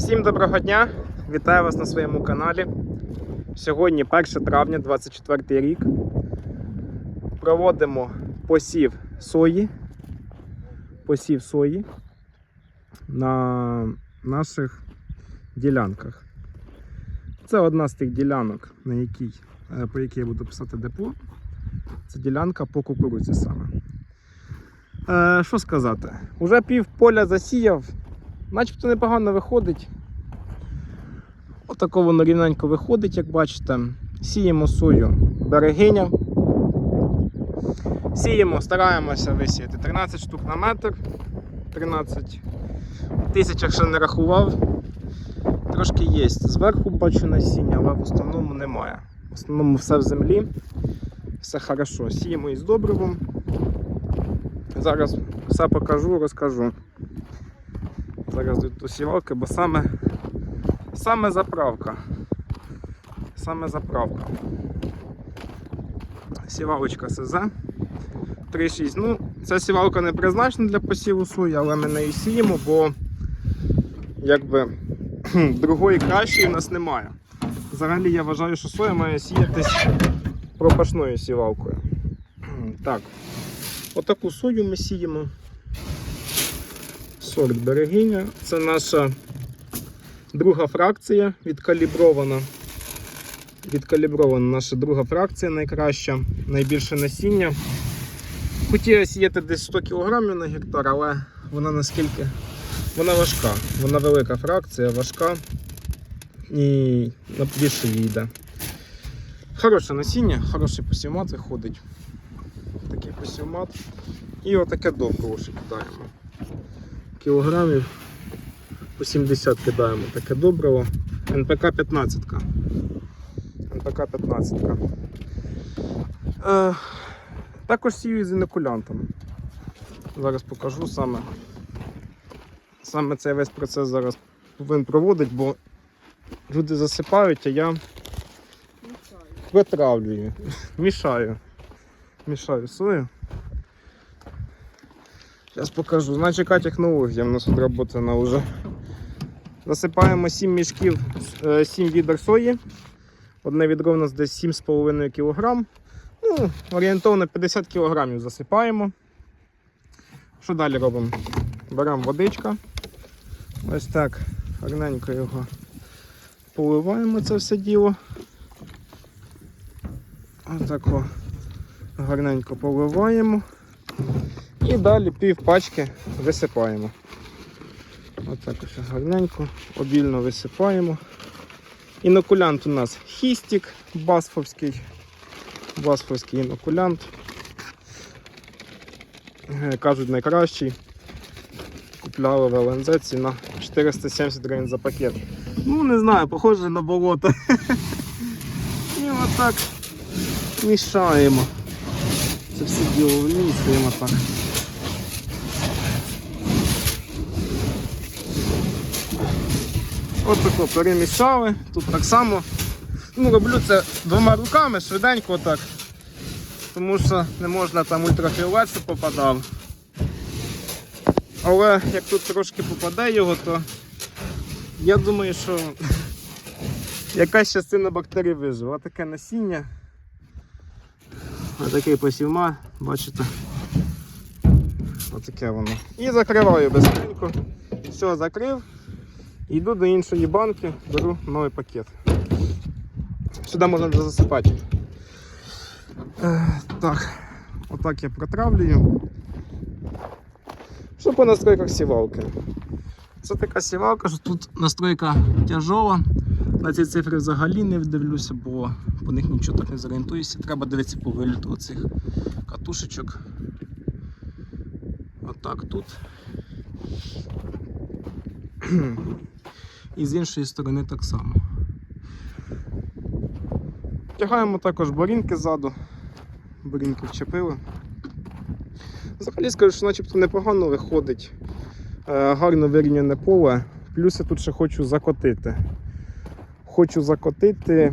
Всім доброго дня! Вітаю вас на своєму каналі. Сьогодні 1 травня 24 рік. Проводимо посів сої. Посів сої на наших ділянках. Це одна з тих ділянок, на якій, е, по якій я буду писати депо. Це ділянка по кукурудзі саме. Е, що сказати? Уже пів поля засіяв, начебто непогано виходить. Отако воно рівненько виходить, як бачите. Сіємо сою берегиня. Сіємо, стараємося висіяти 13 штук на метр. 13 в тисячах ще не рахував. Трошки є. Зверху бачу насіння, але в основному немає. В основному все в землі. Все хорошо. Сіємо із добривом. Зараз все покажу, розкажу. Зараз до сівалки, бо саме, саме заправка. Саме заправка. Сівалочка СЗ 3,6. Ну, ця сівалка не призначена для посіву сої, але ми нею сіємо, бо якби другої кращої в нас немає. Взагалі я вважаю, що соя має сіятись пропашною сівалкою. Так. Отаку сою ми сіємо. Сорт берегиня. Це наша друга фракція відкалібрована. Відкалібрована наша друга фракція найкраща, найбільше насіння. Хотіла сіяти десь 100 кг на гектар, але вона наскільки вона важка. Вона велика фракція, важка і на більше їй йде. Хороше насіння, хороший посівмат виходить такий посівмат. І отаке добриво ще кидаємо. Кілограмів по 70 кидаємо таке добриво. НПК 15. НПК 15. Е, також сію з інокулянтом. Зараз покажу саме. Саме цей весь процес зараз повинен проводити, бо люди засипають, а я витравлюю, мішаю мішаю сою. Зараз покажу. Значить, технологія в нас тут роботана вже. Засипаємо 7 мішків, 7 відер сої. Одне відро у нас десь 7,5 кг. Ну, орієнтовно 50 кг засипаємо. Що далі робимо? Беремо водичка. Ось так, гарненько його поливаємо це все діло. Ось так о гарненько поливаємо і далі пів пачки висипаємо. Отак ось гарненько, обільно висипаємо. Інокулянт у нас хістік басфовський. Басфовський інокулянт. Е, Кажуть найкращий. Купляли в ЛНЗ ціна 470 гривень за пакет. Ну не знаю, похоже на болото. І отак мішаємо. Це все діло вмісуємо так. От тако перемішали. Тут так само. Ну, роблю це двома руками, швиденько так. Тому що не можна там ультрафіолет, щоб попадав. Але як тут трошки попаде його, то я думаю, що якась частина бактерій виживе. Таке насіння. Отакий посівма, бачите. Отаке воно. І закриваю безпенько. Все, закрив. Йду до іншої банки, беру новий пакет. Сюди можна вже засипати. Е, так, отак я протравлюю. Що по настройках сівалки? Це така сівалка, що тут настройка тяжова. На ці цифри взагалі не вдивлюся, бо по них нічого так не зорієнтуюся. Треба дивитися по виліту оцих катушечок. Отак тут. І з іншої сторони так само. Тягаємо також борінки ззаду. Борінки вчепили. Взагалі скажу, що начебто непогано виходить. Е, Гарно вирівняне поле. Плюс я тут ще хочу закотити. Хочу закотити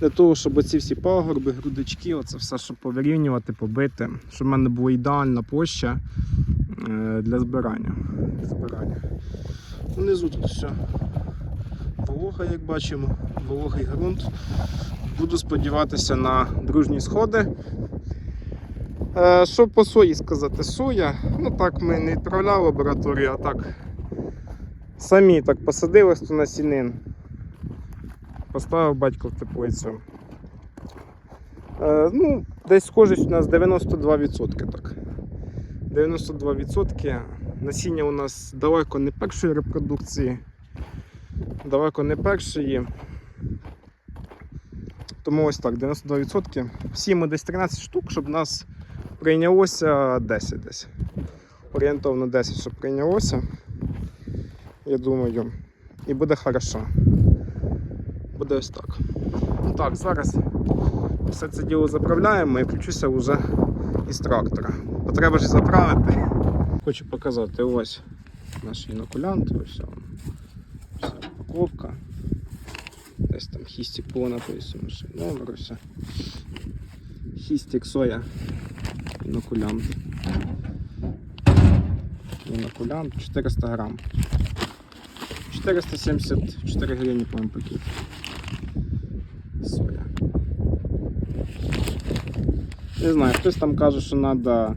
Для того, щоб оці всі пагорби, грудочки, оце все, щоб повирівнювати, побити, щоб в мене була ідеальна площа е, для збирання. Для збирання. Внизу тут все волога, як бачимо, вологий ґрунт. Буду сподіватися на дружні сходи. Е, Що по сої сказати? Соя, ну так ми не відправляли лабораторію, а так самі так посадили 100 насінин. Поставив батько в теплицю. Е, ну, десь схожість у нас 92%. Так. 92%. Насіння у нас далеко не першої репродукції, далеко не першої. Тому ось так, 92%. Всі ми десь 13 штук, щоб нас прийнялося 10 десь. Орієнтовно 10, щоб прийнялося. Я думаю. І буде хорошо. Буде ось так. Ну так, зараз все це діло заправляємо і включуся вже із трактора. Бо треба ж заправити. Хочу показати ось наш інокулянт, ось. Вся упаковка. Десь там хістік по написано, що номер, все. Хістік соя. Інокулянт. Інокулянт 400 грам. 474 гривні, по-моєму, пакет. Соя. Не знаю, хтось там каже, що треба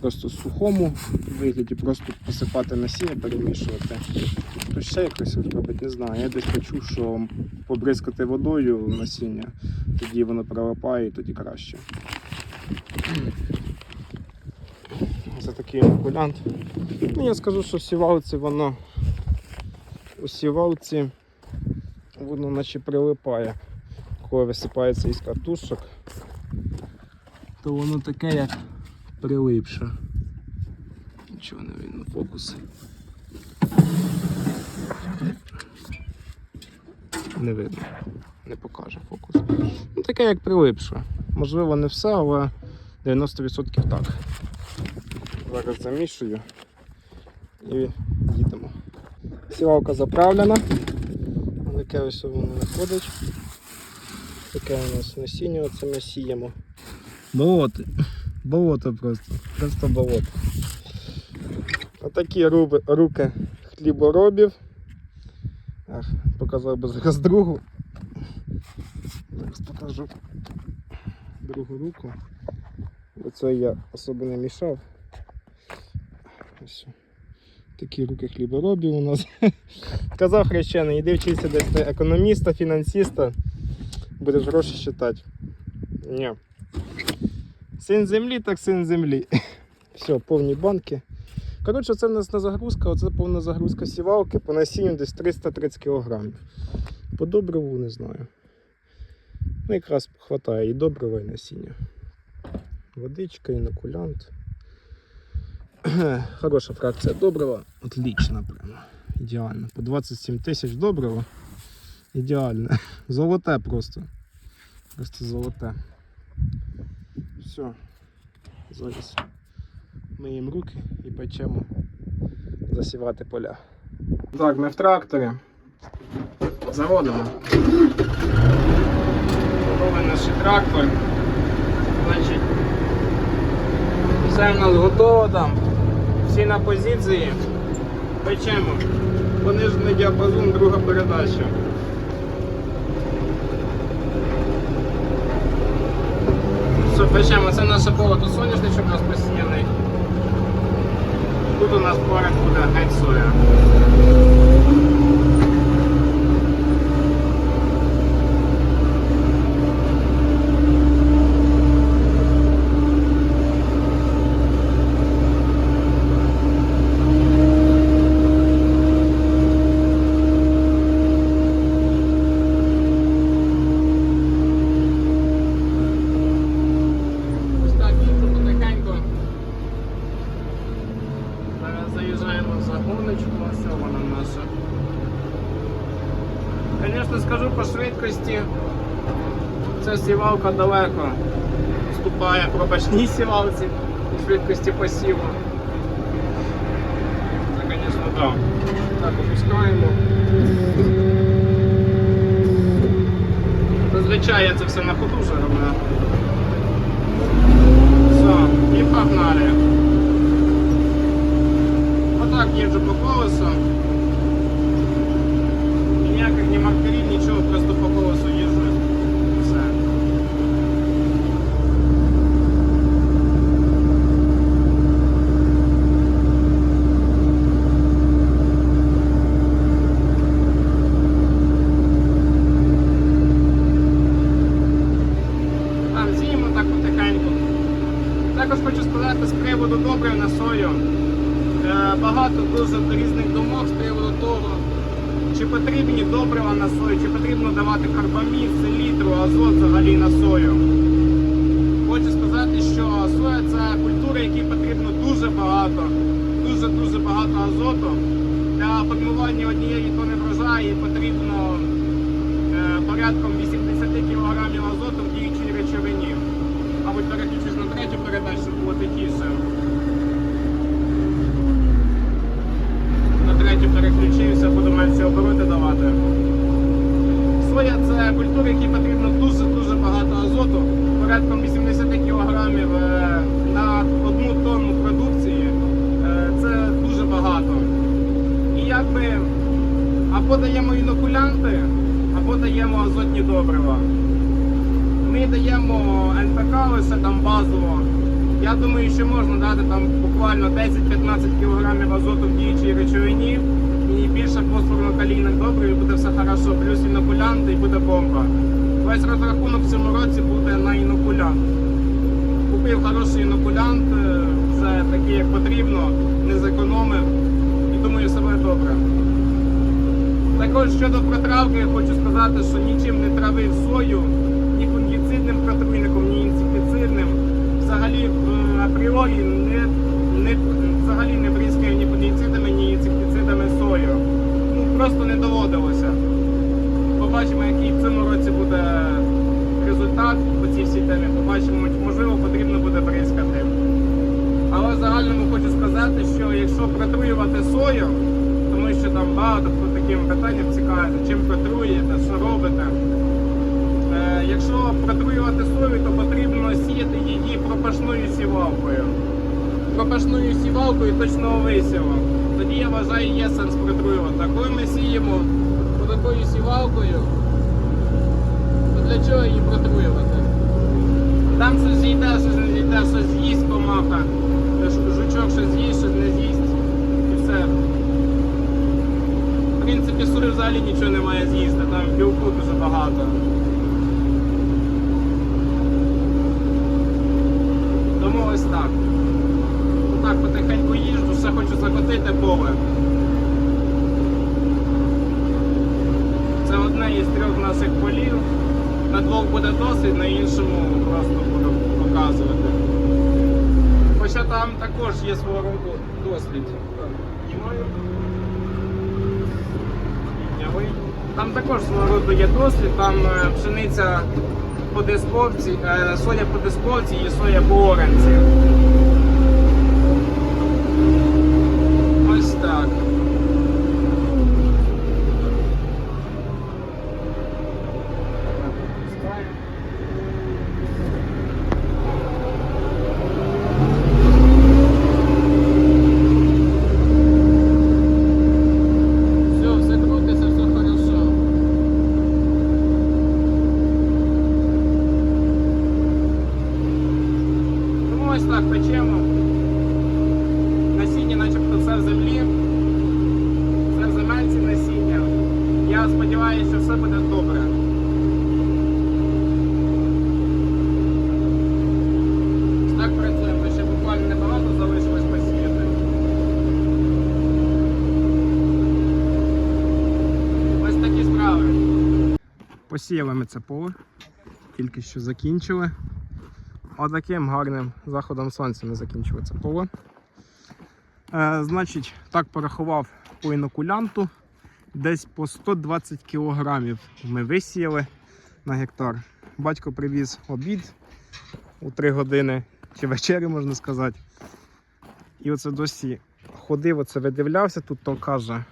просто сухому вигляді, просто посипати насіння, перемішувати. Хтось ще якось робить, не знаю. Я десь почув, що побризкати водою насіння, тоді воно прилипає і тоді краще. Це такий окулянт. Ну, я скажу, що сівалці воно у сівалці воно наче прилипає. Коли висипається із катушок, то воно таке як прилипше. Нічого не видно, фокус. Не видно, не покаже фокус. Ну таке як прилипше. Можливо, не все, але 90% так. Зараз замішую і їдемо. Сівалка заправлена. Таке ось воно виходить. Таке у нас насіння, оце ми сіємо. Болото. Болото просто. Просто болото. Отакі руки хліборобів. Ах, показав би зараз другу. Зараз покажу другу руку. Оце я особо не мішав. Ось. Такі руки хліборобів у нас. Казав хрещений, іди вчися десь економіста, фінансиста, будеш гроші считати. Ні. Син землі, так син землі. Все, повні банки. Коротше, це в нас на загрузка, оце повна загрузка сівалки, по насінню десь 330 кг. По добриву не знаю. Ну, якраз вистачає і добрива, і насіння. Водичка, інокулянт. Хороша фракція добрива. Отлично прямо. Ідеально. По 27 тисяч добрива. Ідеально. Золоте просто. Просто золоте. Все. Зараз миємо руки і печемо засівати поля. Так, ми в тракторі. Заводимо. Готовий наш трактор. Значить, все в нас готово там. Всі на позиції. Печемо. Понижений діапазон, друга передача. Печемо, це наше поле, тут соняшничок у нас посіяний. Тут у нас поряд буде геть соя. Ось так їду потихеньку. Зараз заїжджаємо в загоночку, ось вона наша. Звісно, скажу по швидкості. Ця сівалка далеко вступає по башній сівалці по швидкості посіву. Це, звісно, так. Так, опускаємо. зазвичай я це все на ходу вже роблю. Все, і погнали. Отак їжджу по колесу. Ніяких ні маркерів, нічого, просто по колесу їжджу. Все. Там з'їмо так потихеньку. Також хочу сказати з приводу добрив на сою. Е, Багато дуже різних думок з приводу того, чи потрібні добрива на сою, чи потрібно давати карбамід, селітру, азот взагалі на сою. Хочу сказати, що соя це культура, якій потрібно дуже багато, дуже-дуже багато азоту. Для формування однієї тони врожаю потрібно е, порядком 80 кг азоту в діючій речовині. Мабуть, переключусь на третю передачу, щоб було тихіше. На третю переключився, буду менше обороти давати. Соя це культура, якій потрібно дуже-дуже багато азоту, порядком 80 кг на одну тонну продукції. Е, Це дуже багато. І якби або даємо інокулянти, або даємо азотні добрива. Ми даємо НПК лише там базово. Я думаю, що можна дати там буквально 10-15 кг азоту в діючій речовині і більше фосфорно-калійних добрив, і буде все хорошо, плюс інокулянти і буде бомба. Весь розрахунок в цьому році буде на інокулянт. Купив хороший інокулянт, е, все таке, як потрібно, не зекономив думаю, все буде добре. Також щодо протравки, я хочу сказати, що нічим не травив сою, ні фунгіцидним протруйником, ні інсектицидним. Взагалі апріорі не, не, взагалі не бризкаю ні фунгіцидами, ні інсектицидами сою. Ну, просто не доводилося. Побачимо, який в цьому році буде результат по цій всій темі. Побачимо, можливо, потрібно буде бризкати. Але в загальному хочу сказати, що якщо протруювати сою, тому що там багато хто таким питанням цікавиться, чим протруєте, що робите. Е, якщо протруювати сою, то потрібно сіяти її пропашною сівалкою. Пропашною сівалкою точного висіву. Тоді я вважаю, є сенс протруювати. А коли ми сіємо такою сівалкою, то для чого її протруювати? Там щось зійде, щось не зійде, щось з'їсть жучок щось з'їсть, щось не з'їсть. І все. В принципі, сою взагалі нічого не має з'їсти, там білку дуже багато. Тому ось так. Отак потихеньку їжджу, ще хочу закотити поле. Це одне із трьох наших полів. На двох буде досить, на іншому просто буду показувати. Хоча там також є свого роду дослід. Там також свого роду є дослід, там е, пшениця по дисковці, е, соя по дисковці і соя по оранці. Ось так. Все, все крутиться, все хорошо. Тому ось так печемо. Насіння начебто все в землі. Все в земельці насіння. Я сподіваюся, що все буде добре. Ось Так працюємо, ще буквально небагато залишилось посіяти. Ось такі справи. Посіяли ми це поле, тільки що закінчили. Отаким гарним заходом сонця ми закінчили це поле. Е, значить, так порахував по інокулянту. Десь по 120 кілограмів ми висіяли на гектар. Батько привіз обід у 3 години чи вечері, можна сказати. І оце досі ходив, оце видивлявся, тут то каже,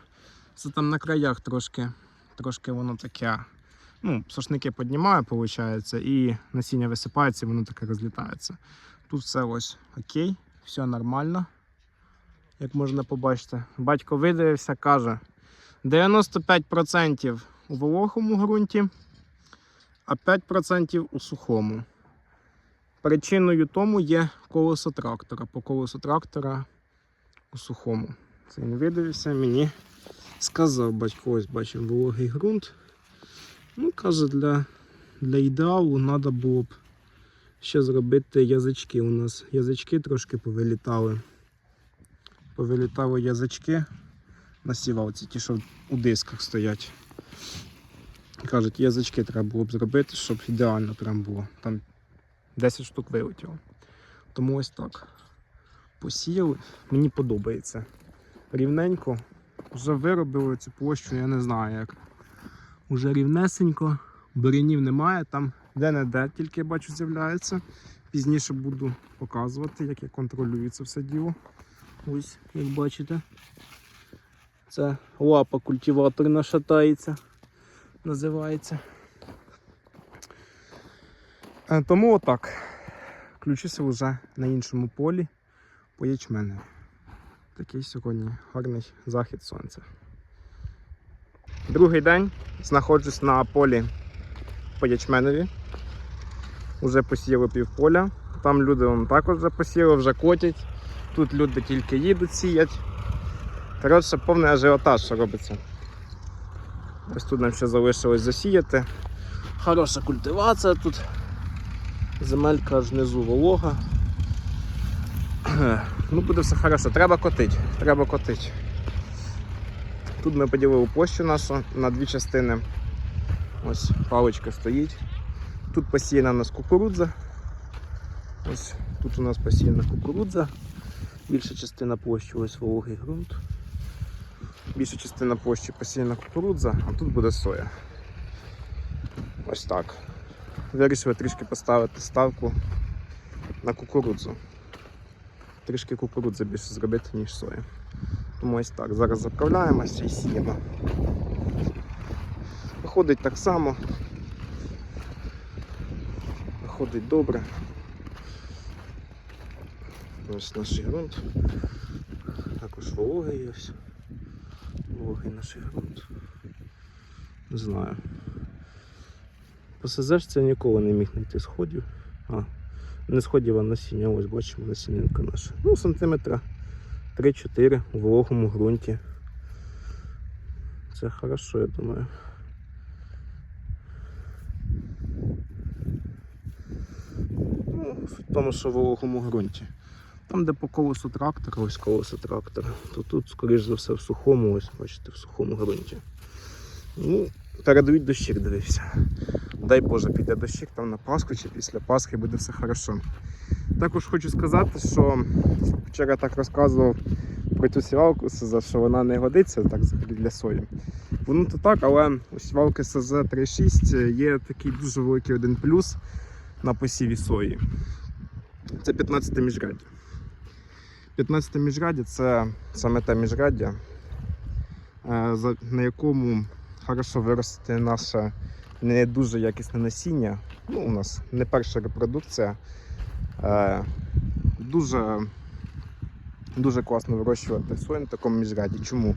це там на краях трошки, трошки воно таке ну, сошники піднімаю, виходить, і насіння висипається, і воно таке розлітається. Тут все ось окей, все нормально. Як можна побачити, батько видивився, каже 95% у вологому ґрунті, а 5% у сухому. Причиною тому є колесо трактора. По колесу трактора у сухому. Це він видивився, мені сказав батько, ось бачимо вологий ґрунт. Ну, каже, для, для ідеалу треба було б ще зробити язички. У нас язички трошки повилітали. Повилітали язички на сівалці, ті, що у дисках стоять. Кажуть, язички треба було б зробити, щоб ідеально прям було. Там 10 штук вилетіло. Тому ось так. Посіяли. Мені подобається. Рівненько. Вже виробили цю площу, я не знаю як. Уже рівнесенько, бурянів немає, там де-не-де тільки бачу з'являється. Пізніше буду показувати, як я контролюю це все діло. Ось, як бачите. Це лапа культиватор шатається, називається. Е, Тому отак. Включуся вже на іншому полі по ячменю. Такий сьогодні гарний захід сонця. Другий день знаходжусь на полі по ячменові. Уже посіяли півполя. Там люди вон, також вже посіяли, вже котять. Тут люди тільки їдуть сіять. Коротше, повний ажіотаж, що робиться. Ось тут нам ще залишилось засіяти. Хороша культивація тут. Земелька аж внизу волога. Ну, буде все хорошо. Треба котити. Треба котити. Тут ми поділили площу нашу на дві частини. Ось паличка стоїть. Тут посіяна у нас кукурудза. Ось тут у нас посіяна кукурудза. Більша частина площі ось вологий ґрунт. Більша частина площі посіяна кукурудза, а тут буде соя. Ось так. Вирішили трішки поставити ставку на кукурудзу. Трішки кукурудзи більше зробити, ніж соя. Тому ось так. Зараз заправляємося і сіємо. Виходить так само. Виходить добре. Ось наш ґрунт. Також вологий ось. Вологий наш ґрунт. Не знаю. По СЗшці я ніколи не міг знайти сходів. А, не сходів, а насіння, ось бачимо насінинка наша. Ну, сантиметра 3-4 у вологому ґрунті. Це хорошо, я думаю. Ну, в тому, що в вологому ґрунті. Там, де по колесу трактора, ось колесо трактора, то тут, скоріш за все, в сухому, ось, бачите, в сухому ґрунті. Ну, передають дощик, дивився. Дай Боже, піде дощик там на Пасху чи після Пасхи буде все хорошо. Також хочу сказати, що вчора так розказував про цю сівалку СЗ, що вона не годиться так взагалі для сої. Воно то так, але у сівалки СЗ 3.6 є такий дуже великий один плюс на посіві сої. Це 15 міжряддя. 15 міжряддя це саме те міжряддя, е, на якому хорошо виросте наше не дуже якісне насіння. Ну, у нас не перша репродукція. Е, дуже, дуже класно вирощувати сою на такому міжряді. Чому?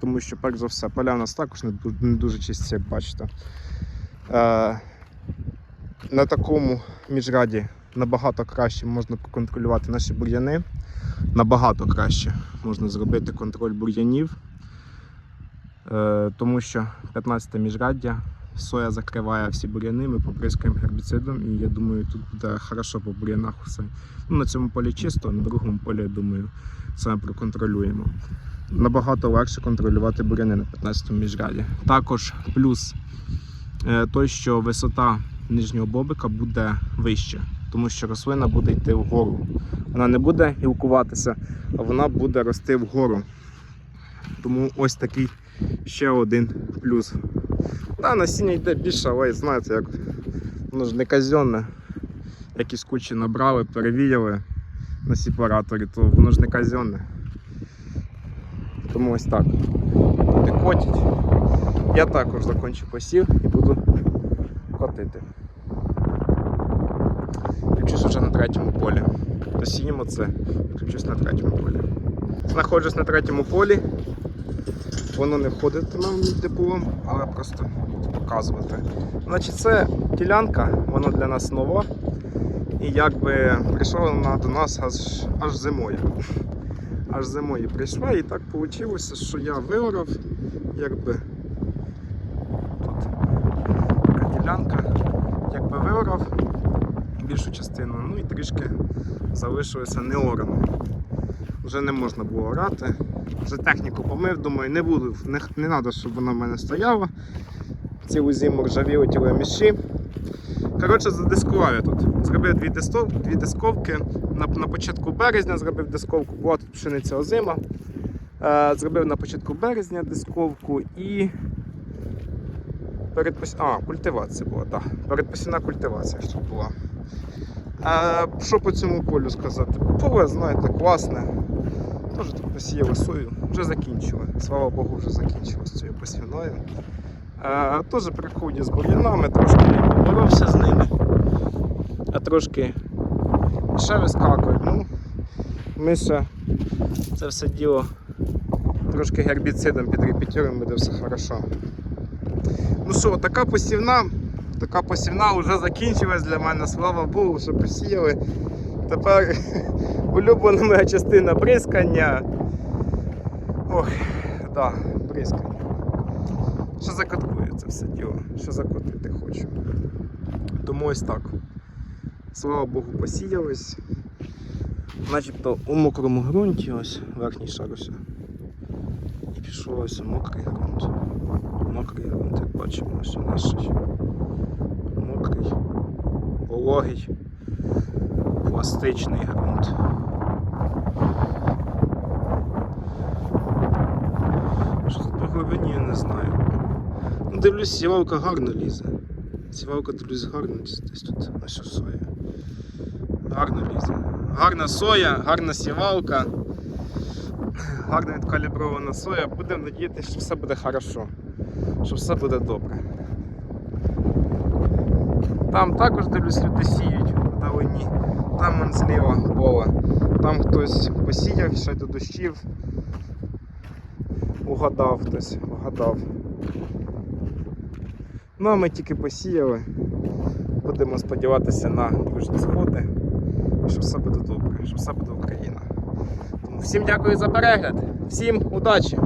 Тому що, перш за все, поля у нас також не не дуже чисті, як бачите. Е, на такому міжраді набагато краще можна контролювати наші бур'яни. Набагато краще можна зробити контроль бур'янів, е, тому що 15 міжраддя соя закриває всі бур'яни, ми поприскаємо гербіцидом, і я думаю, тут буде хорошо по бур'янах все. Ну, на цьому полі чисто, а на другому полі, я думаю, саме проконтролюємо. Набагато легше контролювати бур'яни на 15-му міжраді. Також плюс е, той, що висота нижнього бобика буде вища, тому що рослина буде йти вгору. Вона не буде гілкуватися, а вона буде рости вгору. Тому ось такий ще один плюс. Да, насіння йде більше, але знаєте, як воно ж не казенне. Якісь кучі набрали, перевіяли на сепараторі, то воно ж не казенне. Тому ось так. Буде котять. Я також закончу посів і буду обкотити. Включусь вже на третьому полі. Досіємо це включусь на третьому полі. Знаходжусь на третьому полі. Воно не входитиме в диплом, але просто показувати. Значить, це ділянка, вона для нас нова. І якби прийшла вона до нас аж, аж зимою. Аж зимою прийшла, і так вийшло, що я виорав, якби тут така ділянка, якби виорав більшу частину, ну і трішки залишилося не орано. Вже не можна було орати. Вже техніку помив, думаю, не буду, не, не треба, щоб вона в мене стояла. Цілу зиму ржавіли тіли міші. Коротше, задискував я тут. Зробив дві, дистов, дві дисковки. На, на початку березня зробив дисковку, була тут пшениця озима. Е, зробив на початку березня дисковку і. Передпос... А, культивація була, так. Передпосівна культивація ще була. Е, що по цьому полю сказати? Поле, знаєте, класне. Теж тут посіяли сою, вже закінчили. Слава Богу, вже закінчили з цією посівною. Теж при ході з бур'янами, трошки поборовся з ними, а трошки ще вискакують. Ну, ми ще це все діло трошки гербіцидом підрепетюємо, буде все хорошо. Ну що, така посівна, така посівна вже закінчилась для мене, слава Богу, що посіяли. Тепер улюблена моя частина бризкання. Ох, да, бризкання. Що закоткує це все діло? Що закотити хочу. Тому ось так. Слава Богу, посіялись. Начебто у мокрому ґрунті, ось верхній шар ось. І пішов ось у мокрий ґрунт. Мокрий ґрунт, як бачимо, ось наш мокрий, вологий, пластичний ґрунт. Що тут по глибині, я не знаю. Ну, дивлюсь, сівалка гарно лізе. Сівалка дивлюсь гарно десь тут ось соя. Гарно лізе. Гарна соя, гарна сівалка. Гарно відкалібрована соя. Будемо надіятися, що все буде хорошо. Що все буде добре. Там також дивлюсь, люди сіють вдалині. Там он зліва поле. Там хтось посіяв ще до дощів. Угадав хтось, угадав. Ну а ми тільки посіяли. Будемо сподіватися на дружні згоди, і що все буде добре, що все буде Україна. Тому всім дякую за перегляд, всім удачі!